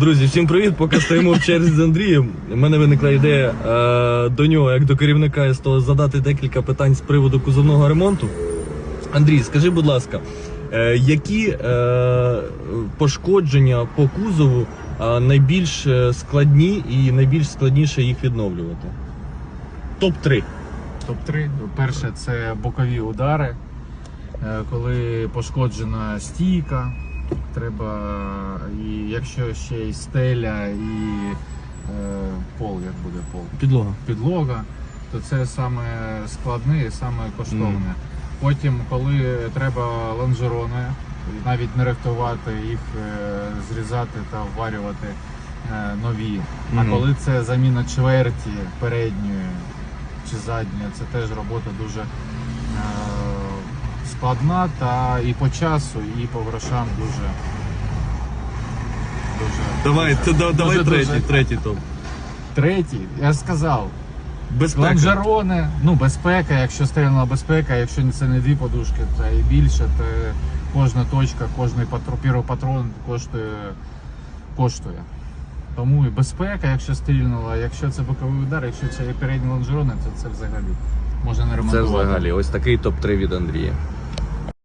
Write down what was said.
Друзі, всім привіт! Поки стоїмо в черзі з Андрієм. У мене виникла ідея е, до нього, як до керівника СТО, задати декілька питань з приводу кузовного ремонту. Андрій, скажи, будь ласка, е, які е, пошкодження по кузову е, найбільш е, складні і найбільш складніше їх відновлювати? Топ-3. Топ-3. Перше це бокові удари. Е, Коли пошкоджена стійка, треба, і якщо ще й стеля, і е, пол, як буде пол, Підлога. підлога, то це саме складне і саме коштовне. Мгм. Потім, коли треба лонжерони, навіть не рихтувати їх, е, зрізати та вварювати е, нові. Мгм. А коли це заміна чверті передньої чи задньої, це теж робота дуже е, складна та і по часу, і по грошам дуже. дуже Давай, дуже, то, да- давай дуже, третій, дуже. третій топ. Третій, я ж сказав, Безпека. Лонжерони, ну безпека, якщо стрільна безпека, якщо це не дві подушки, то і більше, то кожна точка, кожний патрон, піропатрон коштує, коштує. Тому і безпека, якщо стрільнула, якщо це боковий удар, якщо це передні лонжерони, то це взагалі можна не Це ремонтувати. взагалі ось такий топ-3 від Андрія.